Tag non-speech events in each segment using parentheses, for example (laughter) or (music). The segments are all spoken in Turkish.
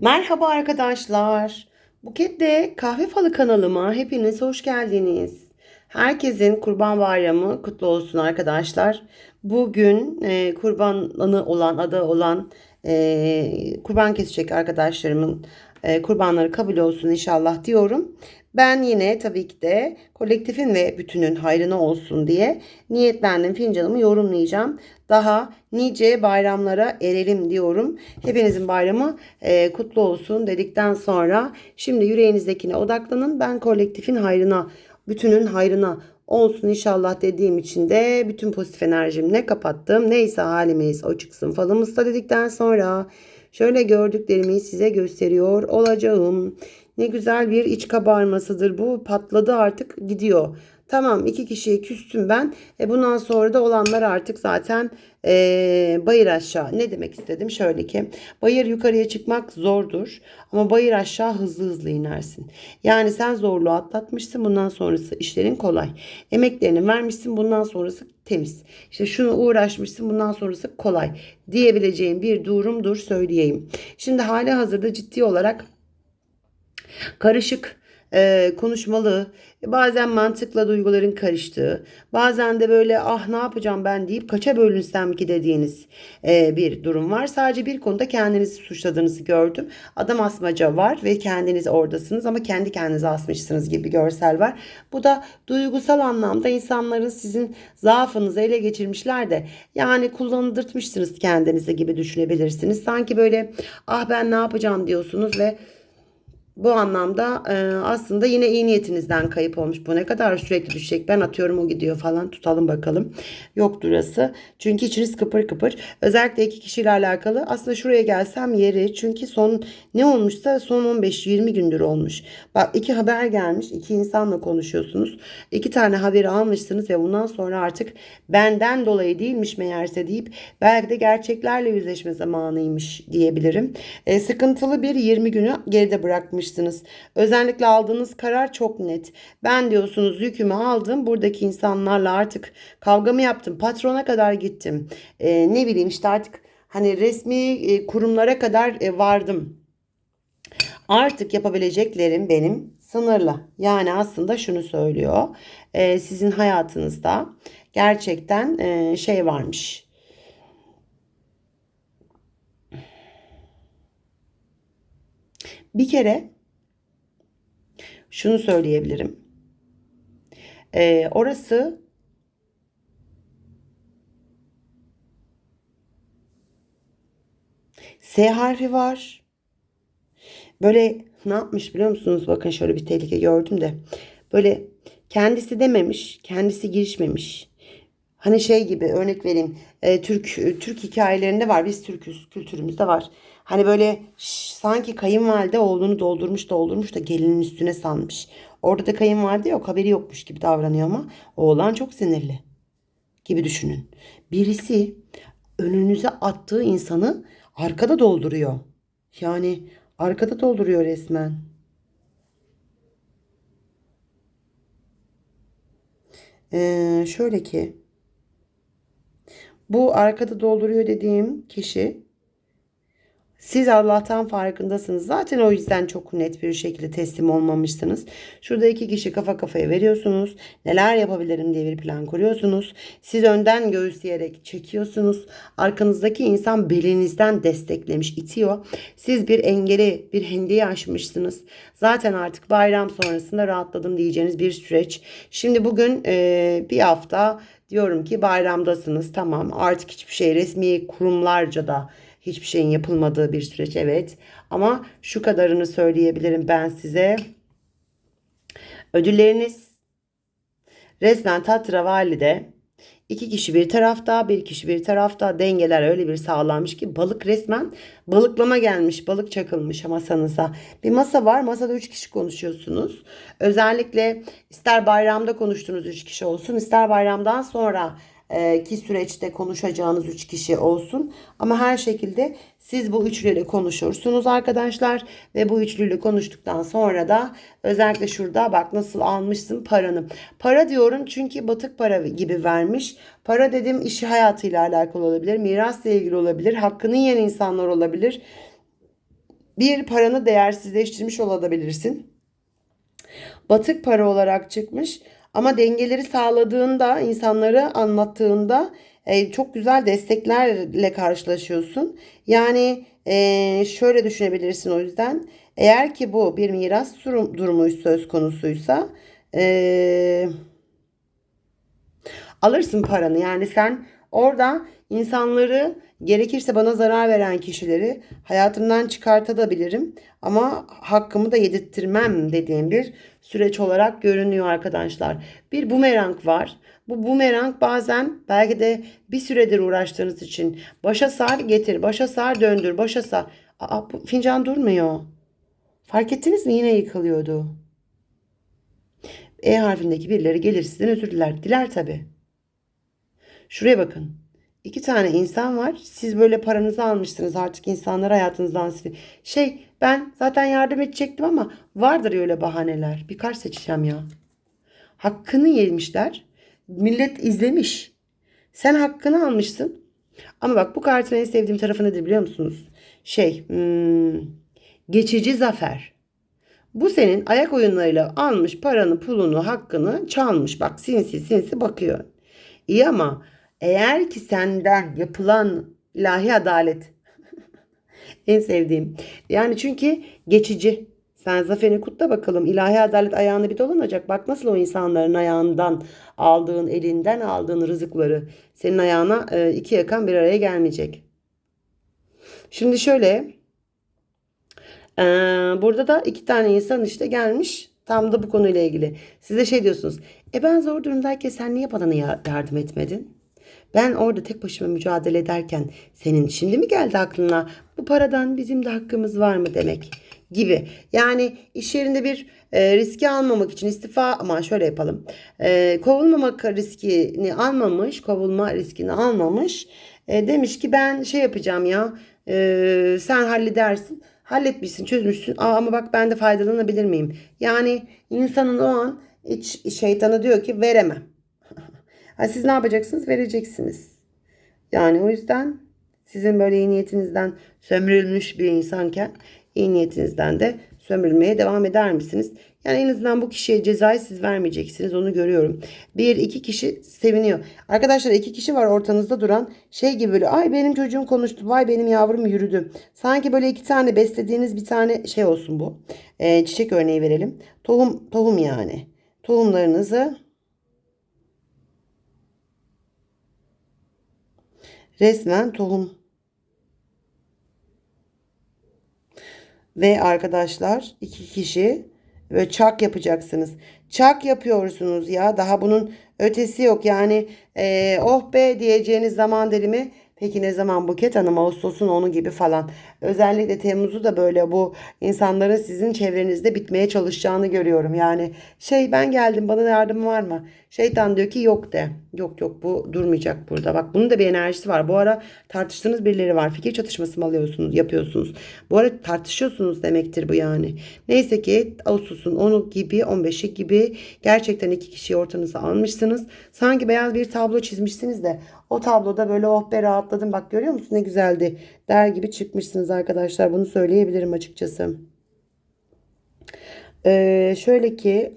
Merhaba arkadaşlar. Buket'te Kahve Falı kanalıma hepiniz hoş geldiniz. Herkesin Kurban Bayramı kutlu olsun arkadaşlar. Bugün e, kurbanı olan, adı olan e, kurban kesecek arkadaşlarımın e, kurbanları kabul olsun inşallah diyorum. Ben yine tabii ki de kolektifin ve bütünün hayrına olsun diye niyetlendim fincanımı yorumlayacağım. Daha nice bayramlara erelim diyorum. Hepinizin bayramı e, kutlu olsun dedikten sonra şimdi yüreğinizdekine odaklanın. Ben kolektifin hayrına, bütünün hayrına olsun inşallah dediğim için de bütün pozitif enerjimle kapattım. Neyse halimiz o çıksın falımızda dedikten sonra şöyle gördüklerimi size gösteriyor olacağım. Ne güzel bir iç kabarmasıdır bu. Patladı artık gidiyor. Tamam iki kişiye küstüm ben. E bundan sonra da olanlar artık zaten e, bayır aşağı. Ne demek istedim? Şöyle ki bayır yukarıya çıkmak zordur. Ama bayır aşağı hızlı hızlı inersin. Yani sen zorluğu atlatmışsın. Bundan sonrası işlerin kolay. Emeklerini vermişsin. Bundan sonrası temiz. İşte şunu uğraşmışsın. Bundan sonrası kolay diyebileceğim bir durumdur söyleyeyim. Şimdi hali hazırda ciddi olarak karışık e, konuşmalı, bazen mantıkla duyguların karıştığı, bazen de böyle ah ne yapacağım ben deyip kaça bölünsem ki dediğiniz e, bir durum var. Sadece bir konuda kendinizi suçladığınızı gördüm. Adam asmaca var ve kendiniz oradasınız ama kendi kendinize asmışsınız gibi bir görsel var. Bu da duygusal anlamda insanların sizin zaafınızı ele geçirmişler de yani kullandırtmışsınız kendinizi gibi düşünebilirsiniz. Sanki böyle ah ben ne yapacağım diyorsunuz ve bu anlamda e, aslında yine iyi niyetinizden kayıp olmuş. Bu ne kadar sürekli düşecek ben atıyorum o gidiyor falan tutalım bakalım. Yok durası. Çünkü içiniz kıpır kıpır. Özellikle iki kişiyle alakalı aslında şuraya gelsem yeri. Çünkü son ne olmuşsa son 15-20 gündür olmuş. Bak iki haber gelmiş. iki insanla konuşuyorsunuz. İki tane haberi almışsınız ve bundan sonra artık benden dolayı değilmiş meğerse deyip belki de gerçeklerle yüzleşme zamanıymış diyebilirim. E, sıkıntılı bir 20 günü geride bırakmış yapmışsınız. Özellikle aldığınız karar çok net. Ben diyorsunuz yükümü aldım. Buradaki insanlarla artık kavgamı yaptım. Patrona kadar gittim. Ee, ne bileyim işte artık hani resmi e, kurumlara kadar e, vardım. Artık yapabileceklerim benim sınırlı. Yani aslında şunu söylüyor. E, sizin hayatınızda gerçekten e, şey varmış. Bir kere şunu söyleyebilirim. Ee, orası S harfi var. Böyle ne yapmış biliyor musunuz? Bakın şöyle bir tehlike gördüm de. Böyle kendisi dememiş, kendisi girişmemiş. Hani şey gibi örnek vereyim. E, Türk Türk hikayelerinde var. Biz Türküz, kültürümüzde var. Hani böyle şş, sanki kayınvalide oğlunu doldurmuş doldurmuş da gelinin üstüne sanmış. Orada da kayınvalide yok haberi yokmuş gibi davranıyor ama oğlan çok sinirli gibi düşünün. Birisi önünüze attığı insanı arkada dolduruyor. Yani arkada dolduruyor resmen. Ee, şöyle ki bu arkada dolduruyor dediğim kişi siz Allah'tan farkındasınız. Zaten o yüzden çok net bir şekilde teslim olmamışsınız. Şurada iki kişi kafa kafaya veriyorsunuz. Neler yapabilirim diye bir plan kuruyorsunuz. Siz önden göğüsleyerek çekiyorsunuz. Arkanızdaki insan belinizden desteklemiş, itiyor. Siz bir engeli, bir hendeyi aşmışsınız. Zaten artık bayram sonrasında rahatladım diyeceğiniz bir süreç. Şimdi bugün e, bir hafta diyorum ki bayramdasınız. Tamam artık hiçbir şey resmi kurumlarca da hiçbir şeyin yapılmadığı bir süreç evet. Ama şu kadarını söyleyebilirim ben size. Ödülleriniz resmen tatravalide İki kişi bir tarafta, bir kişi bir tarafta dengeler öyle bir sağlanmış ki balık resmen balıklama gelmiş, balık çakılmış masanıza. Bir masa var, masada üç kişi konuşuyorsunuz. Özellikle ister bayramda konuştuğunuz üç kişi olsun, ister bayramdan sonra ki süreçte konuşacağınız üç kişi olsun. Ama her şekilde siz bu üçlüyle konuşursunuz arkadaşlar. Ve bu üçlüyle konuştuktan sonra da özellikle şurada bak nasıl almışsın paranı. Para diyorum çünkü batık para gibi vermiş. Para dedim işi hayatıyla alakalı olabilir. Mirasla ilgili olabilir. Hakkını yiyen insanlar olabilir bir paranı değersizleştirmiş olabilirsin. Batık para olarak çıkmış ama dengeleri sağladığında, insanları anlattığında e, çok güzel desteklerle karşılaşıyorsun. Yani e, şöyle düşünebilirsin o yüzden. Eğer ki bu bir miras durum, durumu söz konusuysa e, alırsın paranı. Yani sen orada insanları gerekirse bana zarar veren kişileri hayatımdan çıkartabilirim ama hakkımı da yedirttirmem dediğim bir süreç olarak görünüyor arkadaşlar. Bir bumerang var. Bu bumerang bazen belki de bir süredir uğraştığınız için başa sar getir, başa sar döndür, başa sar. Aa, bu fincan durmuyor. Fark ettiniz mi? Yine yıkılıyordu. E harfindeki birileri gelir sizden özür diler. Diler tabi. Şuraya bakın. İki tane insan var. Siz böyle paranızı almışsınız artık insanlar hayatınızdan. Şey ben zaten yardım edecektim ama vardır öyle bahaneler. Birkaç seçeceğim ya. Hakkını yemişler. Millet izlemiş. Sen hakkını almışsın. Ama bak bu kartın en sevdiğim tarafı nedir biliyor musunuz? Şey hmm, geçici zafer. Bu senin ayak oyunlarıyla almış paranı, pulunu, hakkını çalmış. Bak sinsi sinsi bakıyor. İyi ama eğer ki senden yapılan ilahi adalet (laughs) en sevdiğim. Yani çünkü geçici. Sen zaferini kutla bakalım. İlahi adalet ayağını bir dolanacak. Bak nasıl o insanların ayağından aldığın, elinden aldığın rızıkları senin ayağına e, iki yakan bir araya gelmeyecek. Şimdi şöyle ee, burada da iki tane insan işte gelmiş tam da bu konuyla ilgili. Size şey diyorsunuz. E ben zor durumdayken sen niye bana yardım etmedin? Ben orada tek başıma mücadele ederken senin şimdi mi geldi aklına bu paradan bizim de hakkımız var mı demek gibi. Yani iş yerinde bir e, riski almamak için istifa ama şöyle yapalım. E, kovulmamak riskini almamış, kovulma riskini almamış. E, demiş ki ben şey yapacağım ya e, sen halledersin. Halletmişsin, çözmüşsün. Aa, ama bak ben de faydalanabilir miyim? Yani insanın o an iç şeytanı diyor ki veremem. (laughs) ha, siz ne yapacaksınız? Vereceksiniz. Yani o yüzden sizin böyle iyi niyetinizden sömürülmüş bir insanken iyi niyetinizden de sömürülmeye devam eder misiniz? Yani en azından bu kişiye cezayı siz vermeyeceksiniz onu görüyorum. Bir iki kişi seviniyor. Arkadaşlar iki kişi var ortanızda duran şey gibi böyle ay benim çocuğum konuştu vay benim yavrum yürüdü. Sanki böyle iki tane beslediğiniz bir tane şey olsun bu. Ee, çiçek örneği verelim. Tohum, tohum yani. Tohumlarınızı resmen tohum ve arkadaşlar iki kişi Böyle çak yapacaksınız. Çak yapıyorsunuz ya. Daha bunun ötesi yok. Yani e, oh be diyeceğiniz zaman dilimi Peki ne zaman Buket Hanım Ağustos'un onu gibi falan. Özellikle Temmuz'u da böyle bu insanların sizin çevrenizde bitmeye çalışacağını görüyorum. Yani şey ben geldim bana yardım var mı? Şeytan diyor ki yok de. Yok yok bu durmayacak burada. Bak bunun da bir enerjisi var. Bu ara tartıştığınız birileri var. Fikir çatışması mı alıyorsunuz, yapıyorsunuz? Bu ara tartışıyorsunuz demektir bu yani. Neyse ki Ağustos'un 10'u gibi 15'i gibi gerçekten iki kişiyi ortanıza almışsınız. Sanki beyaz bir tablo çizmişsiniz de o tabloda böyle oh be rahatladım bak görüyor musun ne güzeldi der gibi çıkmışsınız arkadaşlar. Bunu söyleyebilirim açıkçası. Ee, şöyle ki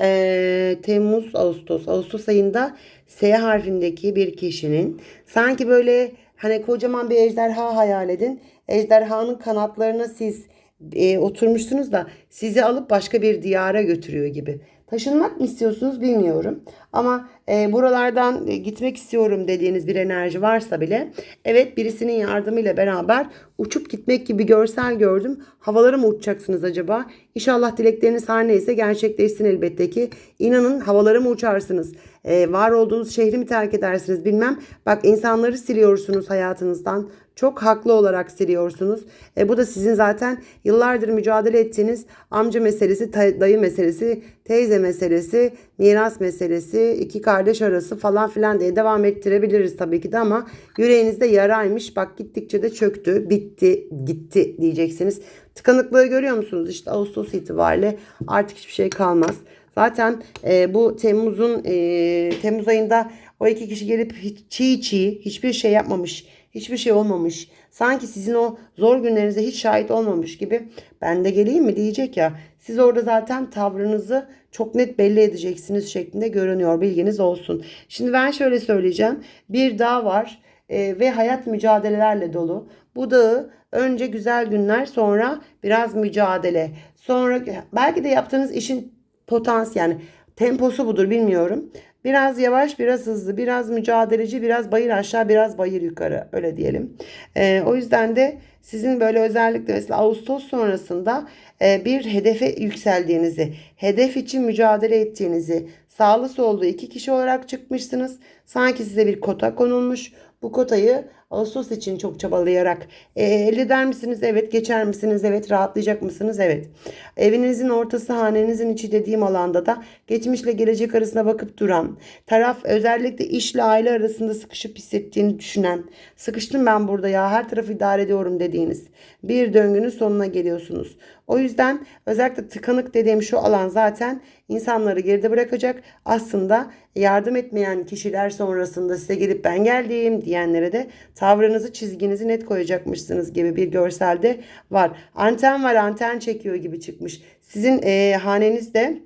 e, Temmuz, Ağustos. Ağustos ayında S harfindeki bir kişinin sanki böyle hani kocaman bir ejderha hayal edin. Ejderhanın kanatlarına siz e, oturmuşsunuz da sizi alıp başka bir diyara götürüyor gibi. Taşınmak mı istiyorsunuz bilmiyorum. Ama e, buralardan e, gitmek istiyorum dediğiniz bir enerji varsa bile evet birisinin yardımıyla beraber uçup gitmek gibi görsel gördüm. Havalara mı uçacaksınız acaba? İnşallah dilekleriniz her neyse gerçekleşsin elbette ki. İnanın havalara mı uçarsınız? E, var olduğunuz şehri mi terk edersiniz bilmem. Bak insanları siliyorsunuz hayatınızdan. Çok haklı olarak siliyorsunuz. E, bu da sizin zaten yıllardır mücadele ettiğiniz amca meselesi, dayı meselesi, teyze meselesi, miras meselesi, iki kardeş arası falan filan diye devam ettirebiliriz tabii ki de ama yüreğinizde yaraymış. Bak gittikçe de çöktü, bitti, gitti diyeceksiniz. Tıkanıklığı görüyor musunuz? İşte Ağustos itibariyle artık hiçbir şey kalmaz. Zaten e, bu Temmuz'un e, Temmuz ayında o iki kişi gelip hiç, çiğ çiğ hiçbir şey yapmamış Hiçbir şey olmamış. Sanki sizin o zor günlerinize hiç şahit olmamış gibi ben de geleyim mi diyecek ya. Siz orada zaten tavrınızı çok net belli edeceksiniz şeklinde görünüyor. Bilginiz olsun. Şimdi ben şöyle söyleyeceğim. Bir dağ var e, ve hayat mücadelelerle dolu. Bu dağı önce güzel günler sonra biraz mücadele. Sonra belki de yaptığınız işin potansiyel yani temposu budur bilmiyorum. Biraz yavaş, biraz hızlı, biraz mücadeleci, biraz bayır aşağı, biraz bayır yukarı öyle diyelim. Ee, o yüzden de sizin böyle özellikle mesela Ağustos sonrasında e, bir hedefe yükseldiğinizi, hedef için mücadele ettiğinizi, sağlı sollu iki kişi olarak çıkmışsınız. Sanki size bir kota konulmuş. Bu kotayı Ağustos için çok çabalayarak e, elde misiniz? Evet. Geçer misiniz? Evet. Rahatlayacak mısınız? Evet. Evinizin ortası, hanenizin içi dediğim alanda da geçmişle gelecek arasına bakıp duran, taraf özellikle işle aile arasında sıkışıp hissettiğini düşünen, sıkıştım ben burada ya her tarafı idare ediyorum dediğiniz bir döngünün sonuna geliyorsunuz. O yüzden özellikle tıkanık dediğim şu alan zaten insanları geride bırakacak. Aslında yardım etmeyen kişiler sonrasında size gelip ben geldim diyenlere de tavrınızı çizginizi net koyacakmışsınız gibi bir görselde var. Anten var anten çekiyor gibi çıkmış. Sizin e, hanenizde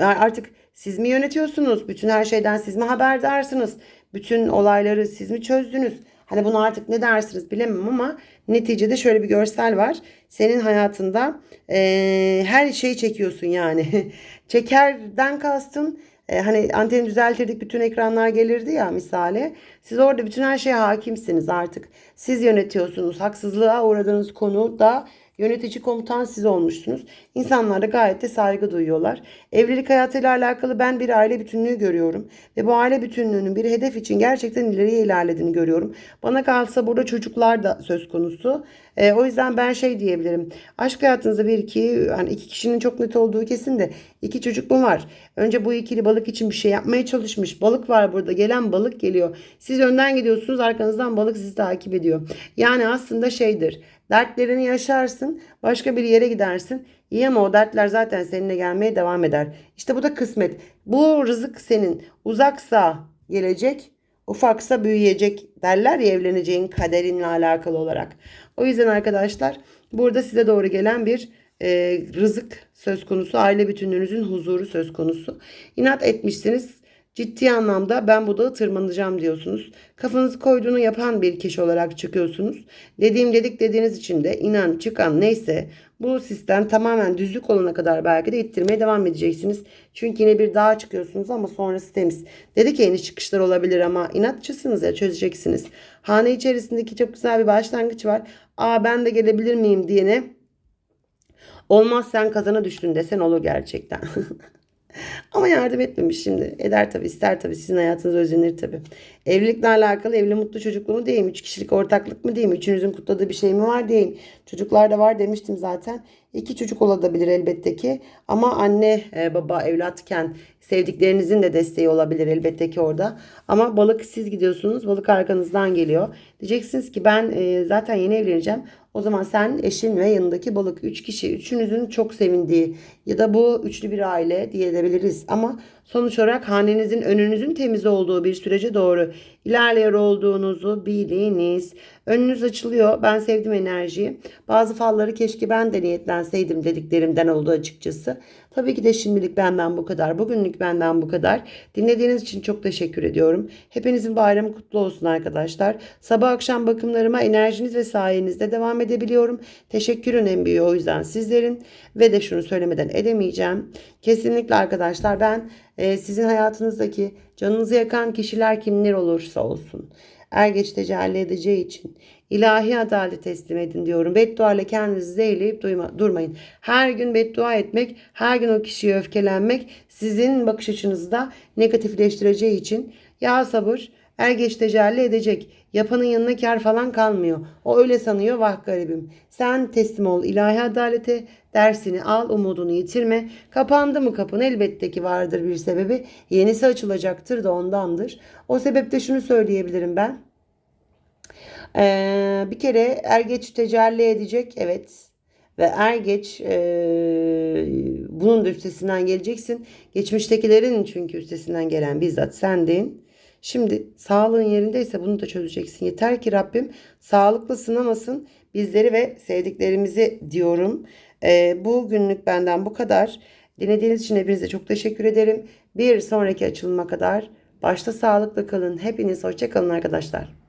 artık siz mi yönetiyorsunuz? Bütün her şeyden siz mi haberdarsınız? Bütün olayları siz mi çözdünüz? Hani bunu artık ne dersiniz bilemem ama neticede şöyle bir görsel var. Senin hayatında e, her şeyi çekiyorsun yani. (laughs) Çekerden kastın e, hani anteni düzeltirdik bütün ekranlar gelirdi ya misale. Siz orada bütün her şeye hakimsiniz artık. Siz yönetiyorsunuz. Haksızlığa uğradığınız konu da Yönetici komutan siz olmuşsunuz. İnsanlar da gayet de saygı duyuyorlar. Evlilik hayatıyla alakalı ben bir aile bütünlüğü görüyorum. Ve bu aile bütünlüğünün bir hedef için gerçekten ileriye ilerlediğini görüyorum. Bana kalsa burada çocuklar da söz konusu. E, o yüzden ben şey diyebilirim. Aşk hayatınızda bir iki, hani iki kişinin çok net olduğu kesin de iki çocuk mu var? Önce bu ikili balık için bir şey yapmaya çalışmış. Balık var burada. Gelen balık geliyor. Siz önden gidiyorsunuz. Arkanızdan balık sizi takip ediyor. Yani aslında şeydir. Dertlerini yaşarsın. Başka bir yere gidersin. İyi ama o dertler zaten seninle gelmeye devam eder. İşte bu da kısmet. Bu rızık senin. Uzaksa gelecek, ufaksa büyüyecek derler ya evleneceğin kaderinle alakalı olarak. O yüzden arkadaşlar burada size doğru gelen bir e, rızık söz konusu. Aile bütünlüğünüzün huzuru söz konusu. İnat etmişsiniz. Ciddi anlamda ben bu dağı tırmanacağım diyorsunuz. Kafanızı koyduğunu yapan bir kişi olarak çıkıyorsunuz. Dediğim dedik dediğiniz için de inan çıkan neyse bu sistem tamamen düzlük olana kadar belki de ittirmeye devam edeceksiniz. Çünkü yine bir dağa çıkıyorsunuz ama sonrası temiz. Dedik ya iniş çıkışlar olabilir ama inatçısınız ya çözeceksiniz. Hane içerisindeki çok güzel bir başlangıç var. Aa ben de gelebilir miyim diyene olmaz sen kazana düştün desen olur gerçekten. (laughs) Ama yardım etmemiş şimdi. Eder tabii ister tabii sizin hayatınız özenir tabii. Evlilikle alakalı evli mutlu çocuklu mu diyeyim? Üç kişilik ortaklık mı diyeyim? Üçünüzün kutladığı bir şey mi var diyeyim? Çocuklar da var demiştim zaten. İki çocuk olabilir elbette ki. Ama anne e, baba evlatken sevdiklerinizin de desteği olabilir elbette ki orada. Ama balık siz gidiyorsunuz. Balık arkanızdan geliyor. Diyeceksiniz ki ben e, zaten yeni evleneceğim. O zaman sen, eşin ve yanındaki balık üç kişi, üçünüzün çok sevindiği ya da bu üçlü bir aile diyebiliriz. Ama sonuç olarak hanenizin önünüzün temiz olduğu bir sürece doğru ilerliyor olduğunuzu biliniz. Önünüz açılıyor. Ben sevdim enerjiyi. Bazı falları keşke ben de niyetlenseydim dediklerimden oldu açıkçası. Tabii ki de şimdilik benden bu kadar. Bugünlük benden bu kadar. Dinlediğiniz için çok teşekkür ediyorum. Hepinizin bayramı kutlu olsun arkadaşlar. Sabah akşam bakımlarıma enerjiniz ve sayenizde devam edebiliyorum. Teşekkürün en büyüğü o yüzden sizlerin. Ve de şunu söylemeden edemeyeceğim. Kesinlikle arkadaşlar ben e, sizin hayatınızdaki canınızı yakan kişiler kimler olursa olsun er geç tecelli edeceği için ilahi adalet teslim edin diyorum. Beddua ile kendinizi zeyleyip duyma, durmayın. Her gün beddua etmek, her gün o kişiye öfkelenmek sizin bakış açınızı da negatifleştireceği için ya sabır er geç tecelli edecek. Yapanın yanına kar falan kalmıyor. O öyle sanıyor vah garibim. Sen teslim ol ilahi adalete dersini al umudunu yitirme. Kapandı mı kapın elbette ki vardır bir sebebi. Yenisi açılacaktır da ondandır. O sebeple şunu söyleyebilirim ben. Ee, bir kere er geç tecelli edecek evet ve er geç e, bunun da üstesinden geleceksin. Geçmiştekilerin çünkü üstesinden gelen bizzat sendin. Şimdi sağlığın yerindeyse bunu da çözeceksin. Yeter ki Rabbim sağlıklı sınamasın bizleri ve sevdiklerimizi diyorum. Ee, bu günlük benden bu kadar. Dinlediğiniz için hepinize çok teşekkür ederim. Bir sonraki açılıma kadar başta sağlıklı kalın. Hepiniz hoşça kalın arkadaşlar.